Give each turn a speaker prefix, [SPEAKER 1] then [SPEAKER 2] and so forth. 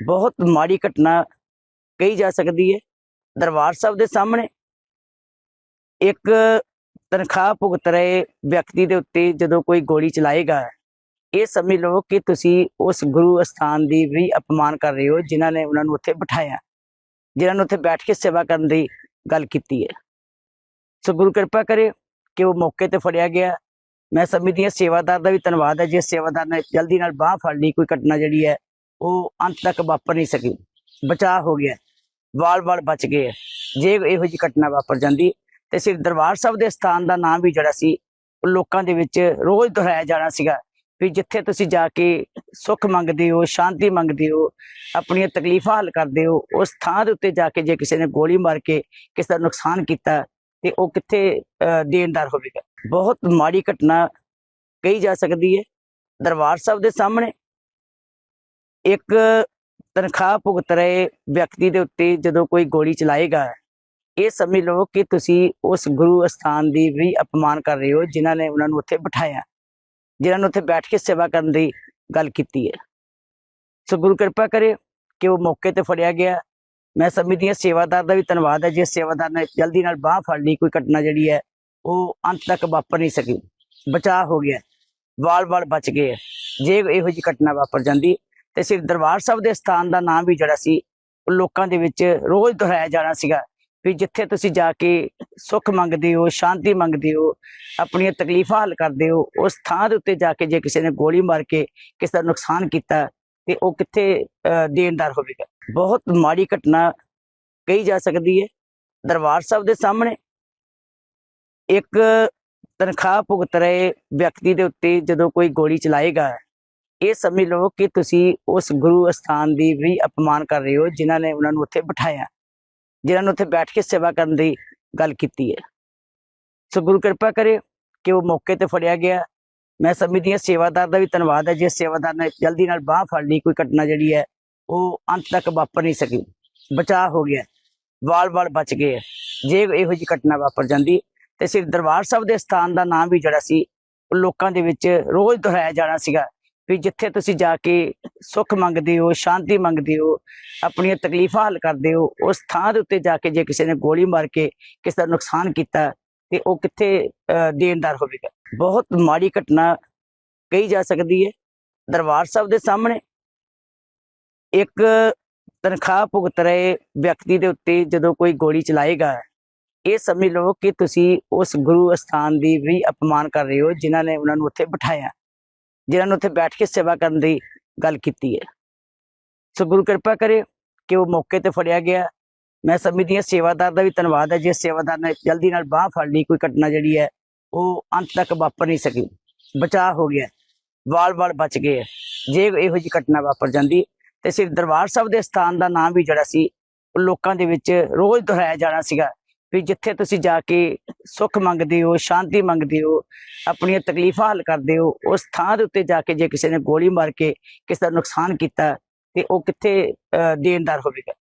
[SPEAKER 1] ਬਹੁਤ ਮਾੜੀ ਘਟਨਾ ਕਹੀ ਜਾ ਸਕਦੀ ਹੈ। ਦਰਬਾਰ ਸਾਹਿਬ ਦੇ ਸਾਹਮਣੇ ਇੱਕ ਤਨਖਾਹ ਭੁਗਤ ਰਹੇ ਵਿਅਕਤੀ ਦੇ ਉੱਤੇ ਜਦੋਂ ਕੋਈ ਗੋਲੀ ਚਲਾਏਗਾ, ਇਹ ਸਮਝ ਲਓ ਕਿ ਤੁਸੀਂ ਉਸ ਗੁਰੂ ਅਸਥਾਨ ਦੀ ਵੀ ਅਪਮਾਨ ਕਰ ਰਹੇ ਹੋ, ਜਿਨ੍ਹਾਂ ਨੇ ਉਹਨਾਂ ਨੂੰ ਉੱਥੇ ਬਿਠਾਇਆ, ਜਿਨ੍ਹਾਂ ਨੂੰ ਉੱਥੇ ਬੈਠ ਕੇ ਸੇਵਾ ਕਰਨ ਦੀ ਗੱਲ ਕੀਤੀ ਹੈ। ਸੋ ਗੁਰੂ ਕਿਰਪਾ ਕਰੇ ਕਿ ਉਹ ਮੌਕੇ ਤੇ ਫੜਿਆ ਗਿਆ। ਮੈਂ ਸਮਝਦੀ ਹਾਂ ਸੇਵਾਦਾਰ ਦਾ ਵੀ ਧੰਨਵਾਦ ਹੈ, ਜੇ ਸੇਵਾਦਾਰ ਨੇ ਜਲਦੀ ਨਾਲ ਬਾਹ ਫੜ ਲਈ, ਕੋਈ ਘਟਨਾ ਜਿਹੜੀ ਹੈ ਉਹ ਅੰਤ ਤੱਕ ਵਾਪਰ ਨਹੀਂ ਸਕੀ। ਬਚਾਅ ਹੋ ਗਿਆ। ਵਾਲ-ਵਾਲ ਬਚ ਗਏ। ਜੇ ਇਹੋ ਜਿਹੀ ਘਟਨਾ ਵਾਪਰ ਜਾਂਦੀ ਤੇ ਸਿਰ ਦਰਬਾਰ ਸਾਹਿਬ ਦੇ ਸਥਾਨ ਦਾ ਨਾਮ ਵੀ ਜਿਹੜਾ ਸੀ ਉਹ ਲੋਕਾਂ ਦੇ ਵਿੱਚ ਰੋਜ਼ ਦੁਹਰਾਇਆ ਜਾਣਾ ਸੀਗਾ ਵੀ ਜਿੱਥੇ ਤੁਸੀਂ ਜਾ ਕੇ ਸੁੱਖ ਮੰਗਦੇ ਹੋ ਸ਼ਾਂਤੀ ਮੰਗਦੇ ਹੋ ਆਪਣੀਆਂ ਤਕਲੀਫਾਂ ਹੱਲ ਕਰਦੇ ਹੋ ਉਸ ਥਾਂ ਦੇ ਉੱਤੇ ਜਾ ਕੇ ਜੇ ਕਿਸੇ ਨੇ ਗੋਲੀ ਮਾਰ ਕੇ ਕਿਸੇ ਦਾ ਨੁਕਸਾਨ ਕੀਤਾ ਤੇ ਉਹ ਕਿੱਥੇ ਅਹ, ਦੇਣਦਾਰ ਹੋਵੇਗਾ। ਬਹੁਤ ਮਾੜੀ ਘਟਨਾ ਕਹੀ ਜਾ ਸਕਦੀ ਹੈ। ਦਰਬਾਰ ਸਾਹਿਬ ਦੇ ਸਾਹਮਣੇ ਇੱਕ ਤਨਖਾਹ ਭੁਗਤ ਰਹੇ ਵਿਅਕਤੀ ਦੇ ਉੱਤੇ ਜਦੋਂ ਕੋਈ ਗੋਲੀ ਚਲਾਏਗਾ, ਇਹ ਸਮਝ ਲਓ ਕਿ ਤੁਸੀਂ ਉਸ ਗੁਰੂ ਅਸਥਾਨ ਦੀ ਵੀ ਅਪਮਾਨ ਕਰ ਰਹੇ ਹੋ, ਜਿਨ੍ਹਾਂ ਨੇ ਉਹਨਾਂ ਨੂੰ ਉੱਥੇ ਬਿਠਾਇਆ, ਜਿਨ੍ਹਾਂ ਨੂੰ ਉੱਥੇ ਬੈਠ ਕੇ ਸੇਵਾ ਕਰਨ ਦੀ ਗੱਲ ਕੀਤੀ ਹੈ। ਸੋ ਗੁਰੂ ਕਿਰਪਾ ਕਰੇ ਕਿ ਉਹ ਮੌਕੇ ਤੇ ਫੜਿਆ ਗਿਆ। ਮੈਂ ਸਮਝਦੀ ਹਾਂ ਸੇਵਾਦਾਰ ਦਾ ਵੀ ਧੰਨਵਾਦ ਹੈ, ਜੇ ਸੇਵਾਦਾਰ ਨੇ ਜਲਦੀ ਨਾਲ ਬਾਹ ਫੜ ਲਈ, ਕੋਈ ਘਟਨਾ ਜਿਹੜੀ ਹੈ, ਉਹ ਅੰਤ ਤੱਕ ਵਾਪਰ ਨਹੀਂ ਸਕੀ। ਬਚਾਅ ਹੋ ਗਿਆ, ਵਾਲ-ਵਾਲ ਬਚ ਗਏ ਹੈ। ਜੇ ਇਹੋ ਜਿਹੀ ਘਟਨਾ ਵਾਪਰ ਜਾਂਦੀ ਤੇ ਸਿਰ ਦਰਬਾਰ ਸਾਹਿਬ ਦੇ ਸਥਾਨ ਦਾ ਨਾਮ ਵੀ ਜਿਹੜਾ ਸੀ ਉਹ ਲੋਕਾਂ ਦੇ ਵਿੱਚ ਰੋਜ਼ ਦੁਹਰਾਇਆ ਜਾਣਾ ਸੀਗਾ ਵੀ ਜਿੱਥੇ ਤੁਸੀਂ ਜਾ ਕੇ ਸੁੱਖ ਮੰਗਦੇ ਹੋ ਸ਼ਾਂਤੀ ਮੰਗਦੇ ਹੋ ਆਪਣੀਆਂ ਤਕਲੀਫਾਂ ਹੱਲ ਕਰਦੇ ਹੋ ਉਸ ਥਾਂ ਦੇ ਉੱਤੇ ਜਾ ਕੇ ਜੇ ਕਿਸੇ ਨੇ ਗੋਲੀ ਮਾਰ ਕੇ ਕਿਸੇ ਦਾ ਨੁਕਸਾਨ ਕੀਤਾ ਤੇ ਉਹ ਕਿੱਥੇ ਅਹ, ਦੇਣਦਾਰ ਹੋਵੇਗਾ। ਬਹੁਤ ਮਾੜੀ ਘਟਨਾ ਕਹੀ ਜਾ ਸਕਦੀ ਹੈ। ਦਰਬਾਰ ਸਾਹਿਬ ਦੇ ਸਾਹਮਣੇ ਇੱਕ ਤਨਖਾਹ ਭੁਗਤ ਰਹੇ ਵਿਅਕਤੀ ਦੇ ਉੱਤੇ ਜਦੋਂ ਕੋਈ ਗੋਲੀ ਚਲਾਏਗਾ ਇਹ ਸਮਝ ਲਓ ਕਿ ਤੁਸੀਂ ਉਸ ਗੁਰੂ ਅਸਥਾਨ ਦੀ ਵੀ ਅਪਮਾਨ ਕਰ ਰਹੇ ਹੋ, ਜਿਨ੍ਹਾਂ ਨੇ ਉਹਨਾਂ ਨੂੰ ਉੱਥੇ ਬਿਠਾਇਆ, ਜਿਨ੍ਹਾਂ ਨੂੰ ਉੱਥੇ ਬੈਠ ਕੇ ਸੇਵਾ ਕਰਨ ਦੀ ਗੱਲ ਕੀਤੀ ਹੈ। ਸੋ ਗੁਰੂ ਕਿਰਪਾ ਕਰੇ ਕਿ ਉਹ ਮੌਕੇ ਤੇ ਫੜਿਆ ਗਿਆ। ਮੈਂ ਸਮਝਦੀ ਹਾਂ ਸੇਵਾਦਾਰ ਦਾ ਵੀ ਧੰਨਵਾਦ ਹੈ, ਜੇ ਸੇਵਾਦਾਰ ਨੇ ਜਲਦੀ ਨਾਲ ਬਾਹ ਫੜ ਲਈ, ਕੋਈ ਘਟਨਾ ਜਿਹੜੀ ਹੈ, ਉਹ ਅੰਤ ਤੱਕ ਵਾਪਰ ਨਹੀਂ ਸਕੀ। ਬਚਾਅ ਹੋ ਗਿਆ, ਵਾਲ-ਵਾਲ ਬਚ ਗਏ ਹੈ। ਜੇ ਇਹੋ ਜਿਹੀ ਘਟਨਾ ਵਾਪਰ ਜਾਂਦੀ, ਤੇ ਸਿਰ ਦਰਬਾਰ ਸਾਹਿਬ ਦੇ ਸਥਾਨ ਦਾ ਨਾਮ ਵੀ ਜਿਹੜਾ ਸੀ, ਉਹ ਲੋਕਾਂ ਦੇ ਵਿੱਚ ਰੋਜ਼ ਦੁਹਰਾਇਆ ਜਾਣਾ ਸੀਗਾ। ਵੀ ਜਿੱਥੇ ਤੁਸੀਂ ਜਾ ਕੇ ਸੁੱਖ ਮੰਗਦੇ ਹੋ ਸ਼ਾਂਤੀ ਮੰਗਦੇ ਹੋ ਆਪਣੀਆਂ ਤਕਲੀਫਾਂ ਹੱਲ ਕਰਦੇ ਹੋ ਉਸ ਥਾਂ ਦੇ ਉੱਤੇ ਜਾ ਕੇ ਜੇ ਕਿਸੇ ਨੇ ਗੋਲੀ ਮਾਰ ਕੇ ਕਿਸੇ ਦਾ ਨੁਕਸਾਨ ਕੀਤਾ ਤੇ ਉਹ ਕਿੱਥੇ ਅਹ, ਦੇਣਦਾਰ ਹੋਵੇਗਾ। ਬਹੁਤ ਮਾੜੀ ਘਟਨਾ ਕਹੀ ਜਾ ਸਕਦੀ ਹੈ। ਦਰਬਾਰ ਸਾਹਿਬ ਦੇ ਸਾਹਮਣੇ ਇੱਕ ਤਨਖਾਹ ਭੁਗਤ ਰਹੇ ਵਿਅਕਤੀ ਦੇ ਉੱਤੇ ਜਦੋਂ ਕੋਈ ਗੋਲੀ ਚਲਾਏਗਾ ਇਹ ਸਮਝ ਲਓ ਕਿ ਤੁਸੀਂ ਉਸ ਗੁਰੂ ਅਸਥਾਨ ਦੀ ਵੀ ਅਪਮਾਨ ਕਰ ਰਹੇ ਹੋ ਜਿਨ੍ਹਾਂ ਨੇ ਉਹਨਾਂ ਨੂੰ ਉੱਥੇ ਬਿਠਾਇਆ। ਜਿਨ੍ਹਾਂ ਨੂੰ ਉੱਥੇ ਬੈਠ ਕੇ ਸੇਵਾ ਕਰਨ ਦੀ ਗੱਲ ਕੀਤੀ ਹੈ। ਸੋ ਗੁਰੂ ਕਿਰਪਾ ਕਰੇ ਕਿ ਉਹ ਮੌਕੇ ਤੇ ਫੜਿਆ ਗਿਆ। ਮੈਂ ਸਮਝਦੀ ਹਾਂ ਸੇਵਾਦਾਰ ਦਾ ਵੀ ਧੰਨਵਾਦ ਹੈ, ਜੇ ਸੇਵਾਦਾਰ ਨੇ ਜਲਦੀ ਨਾਲ ਬਾਹ ਫੜ ਲਈ, ਕੋਈ ਘਟਨਾ ਜਿਹੜੀ ਹੈ, ਉਹ ਅੰਤ ਤੱਕ ਵਾਪਰ ਨਹੀਂ ਸਕੀ। ਬਚਾਅ ਹੋ ਗਿਆ ਵਾਲ-ਵਾਲ ਬਚ ਗਏ ਹੈ। ਜੇ ਇਹੋ ਜਿਹੀ ਘਟਨਾ ਵਾਪਰ ਜਾਂਦੀ ਤੇ ਸਿਰ ਦਰਬਾਰ ਸਾਹਿਬ ਦੇ ਸਥਾਨ ਦਾ ਨਾਮ ਵੀ ਜਿਹੜਾ ਸੀ, ਉਹ ਲੋਕਾਂ ਦੇ ਵਿੱਚ ਰੋਜ਼ ਦੁਹਰਾਇਆ ਜਾਣਾ ਸੀਗਾ। ਵੀ ਜਿੱਥੇ ਤੁਸੀਂ ਜਾ ਕੇ ਸੁੱਖ ਮੰਗਦੇ ਹੋ ਸ਼ਾਂਤੀ ਮੰਗਦੇ ਹੋ ਆਪਣੀਆਂ ਤਕਲੀਫਾਂ ਹੱਲ ਕਰਦੇ ਹੋ ਉਸ ਥਾਂ ਦੇ ਉੱਤੇ ਜਾ ਕੇ ਜੇ ਕਿਸੇ ਨੇ ਗੋਲੀ ਮਾਰ ਕੇ ਕਿਸੇ ਦਾ ਨੁਕਸਾਨ ਕੀਤਾ ਤੇ ਉਹ ਕਿੱਥੇ ਅਹ, ਦੇਣਦਾਰ ਹੋਵੇਗਾ?